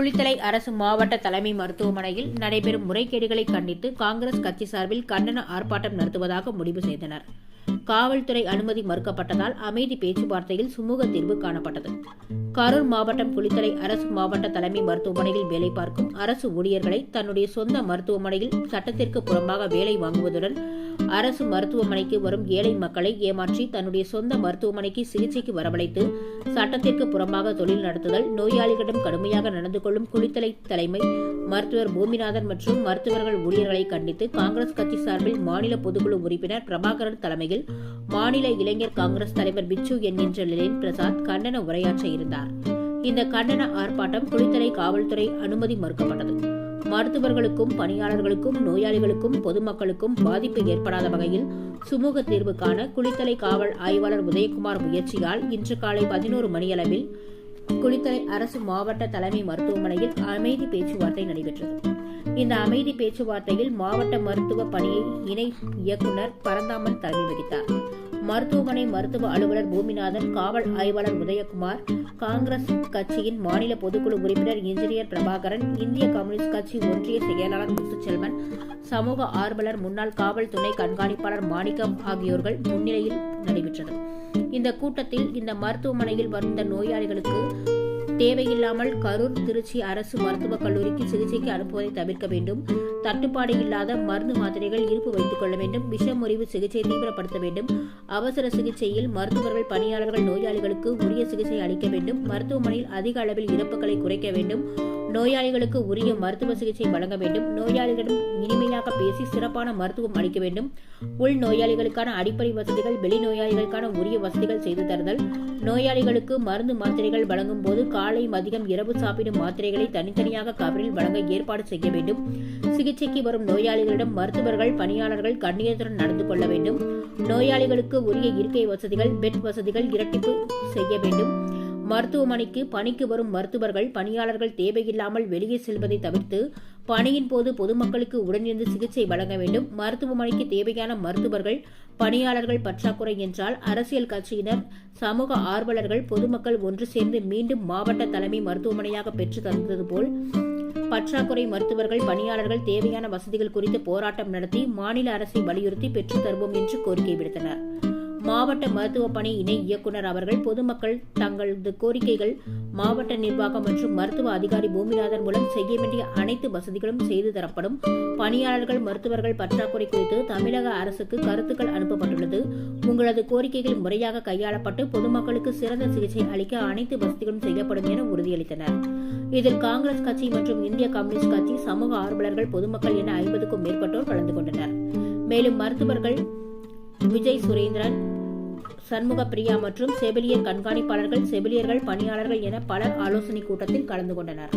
குளித்தலை அரசு மாவட்ட தலைமை மருத்துவமனையில் நடைபெறும் முறைகேடுகளை கண்டித்து காங்கிரஸ் கட்சி சார்பில் கண்டன ஆர்ப்பாட்டம் நடத்துவதாக முடிவு செய்தனர். காவல்துறை அனுமதி மறுக்கப்பட்டதால் அமைதி பேச்சுவார்த்தையில் சுமூக தீர்வு காணப்பட்டது. கரூர் மாவட்டம் குளித்தலை அரசு மாவட்ட தலைமை மருத்துவமனையில் வேலை பார்க்கும் அரசு ஊழியர்களை தன்னுடைய சொந்த மருத்துவமனையில் சட்டத்திற்கு புறம்பாக வேலை வாங்குவதுடன் அரசு மருத்துவமனைக்கு வரும் ஏழை மக்களை ஏமாற்றி தன்னுடைய சொந்த மருத்துவமனைக்கு சிகிச்சைக்கு வரவழைத்து சட்டத்திற்கு புறம்பாக தொழில் நடத்துதல் நோயாளிகளிடம் கடுமையாக நடந்து கொள்ளும் குளித்தலை தலைமை மருத்துவர் பூமிநாதன் மற்றும் மருத்துவர்கள் ஊழியர்களை கண்டித்து காங்கிரஸ் கட்சி சார்பில் மாநில பொதுக்குழு உறுப்பினர் பிரபாகரன் தலைமையில் மாநில இளைஞர் காங்கிரஸ் தலைவர் பிச்சு என்கின்ற லெனின் பிரசாத் கண்டன உரையாற்ற இருந்தார். இந்த கண்டன ஆர்ப்பாட்டம் குளித்தலை காவல்துறை அனுமதி மறுக்கப்பட்டது. மருத்துவர்களுக்கும் பணியாளர்களுக்கும் நோயாளிகளுக்கும் பொதுமக்களுக்கும் பாதிப்பு ஏற்படாத வகையில் சுமூக தீர்வு காண குளித்தலை காவல் ஆய்வாளர் உதயகுமார் முயற்சியால் இன்று காலை பதினோரு மணியளவில் குளித்தலை அரசு மாவட்ட தலைமை மருத்துவமனையில் அமைதி பேச்சுவார்த்தை நடைபெற்றது. இந்த அமைதி பேச்சுவார்த்தையில் மாவட்ட மருத்துவ பணியை இணை இயக்குநர் பரந்தாமன் தலைமை வகித்தார். மருத்துவமனை மருத்துவ அலுவலர் பூமிநாதன் காவல் ஆய்வாளர் உதயகுமார் காங்கிரஸ் கட்சியின் மாநில பொதுக்குழு உறுப்பினர் இன்ஜினியர் பிரபாகரன் இந்திய கம்யூனிஸ்ட் கட்சி ஒன்றிய செயலாளர் முத்துச்செல்வன் சமூக ஆர்வலர் முன்னாள் காவல் துணை கண்காணிப்பாளர் மாணிக்கம் ஆகியோர்கள் முன்னிலையில் நடைபெற்றது. இந்த கூட்டத்தில் இந்த மருத்துவமனையில் வந்த நோயாளிகளுக்கு தேவையில்லாமல் கரூர் திருச்சி அரசு மருத்துவக் கல்லூரிக்கு சிகிச்சைக்கு அனுப்புவதை தவிர்க்க வேண்டும். தட்டுப்பாடு இல்லாத மருந்து மாத்திரைகள் இருப்பு வைத்துக் கொள்ள வேண்டும். விஷமுறிவு சிகிச்சை தீவிரப்படுத்த வேண்டும். அவசர சிகிச்சையில் மருத்துவர்கள் பணியாளர்கள் நோயாளிகளுக்கு உரிய சிகிச்சை அளிக்க வேண்டும். மருத்துவமனையில் அதிக அளவில் இறப்புகளை குறைக்க வேண்டும். நோயாளிகளுக்கு உரிய மருத்துவ சிகிச்சை வழங்க வேண்டும். நோயாளிகளிடம் இனிமையாக பேசி சிறப்பான மருத்துவம் அளிக்க வேண்டும். உள் நோயாளிகளுக்கான அடிப்படை வசதிகள் வெளி நோயாளிகளுக்கான உரிய வசதிகள் செய்து தருதல். நோயாளிகளுக்கு மருந்து மாத்திரைகள் வழங்கும் போது காலை மதியம் இரவு சாப்பிடும் மாத்திரைகளை தனித்தனியாக கவரில் வழங்க ஏற்பாடு செய்ய வேண்டும். சிகிச்சைக்கு வரும் நோயாளிகளிடம் மருத்துவர்கள் பணியாளர்கள் கண்ணியத்துடன் நடந்து கொள்ள வேண்டும். நோயாளிகளுக்கு உரிய இருக்கை வசதிகள் பெட் வசதிகள் இரட்டிப்பு செய்ய வேண்டும். மருத்துவமனைக்கு பணிக்கு வரும் மருத்துவர்கள் பணியாளர்கள் தேவையில்லாமல் வெளியே செல்வதை தவிர்த்து பணியின் போது பொதுமக்களுக்கு உடனிருந்து சிகிச்சை வழங்க வேண்டும். மருத்துவமனைக்கு தேவையான மருத்துவர்கள் பணியாளர்கள் பற்றாக்குறை என்றால் அரசியல் கட்சியினர் சமூக ஆர்வலர்கள் பொதுமக்கள் ஒன்று சேர்ந்து மீண்டும் மாவட்ட தலைமை மருத்துவமனையாக பெற்று தந்தது போல் பற்றாக்குறை மருத்துவர்கள் பணியாளர்கள் தேவையான வசதிகள் குறித்து போராட்டம் நடத்தி மாநில அரசை வலியுறுத்தி பெற்றுத் தருவோம் என்று கோரிக்கை விடுத்தனர். மாவட்ட மருத்துவ பணி இணை இயக்குநர் அவர்கள் பொதுமக்கள் தங்களது கோரிக்கைகள் மாவட்ட நிர்வாகம் மற்றும் மருத்துவ அதிகாரி பூமிநாதன் மூலம் செய்ய வேண்டிய அனைத்து வசதிகளும் செய்து தரப்படும். பணியாளர்கள் மருத்துவர்கள் பற்றாக்குறை குறித்து தமிழக அரசுக்கு கருத்துக்கள் அனுப்பப்பட்டுள்ளது. உங்களது கோரிக்கைகள் முறையாக கையாளப்பட்டு பொதுமக்களுக்கு சிறந்த சிகிச்சை அளிக்க அனைத்து வசதிகளும் செய்யப்படும் என உறுதியளித்தனர். இதில் காங்கிரஸ் கட்சி மற்றும் இந்திய கம்யூனிஸ்ட் கட்சி சமூக ஆர்வலர்கள் பொதுமக்கள் என ஐம்பதுக்கும் மேற்பட்டோர் கலந்து கொண்டனர். மேலும் மருத்துவர்கள் விஜய் சுரேந்திரன் சண்முக பிரியா மற்றும் செவிலியர் கண்காணிப்பாளர்கள் செவிலியர்கள் பணியாளர்கள் என பலர் ஆலோசனை கூட்டத்தில் கலந்து கொண்டனர்.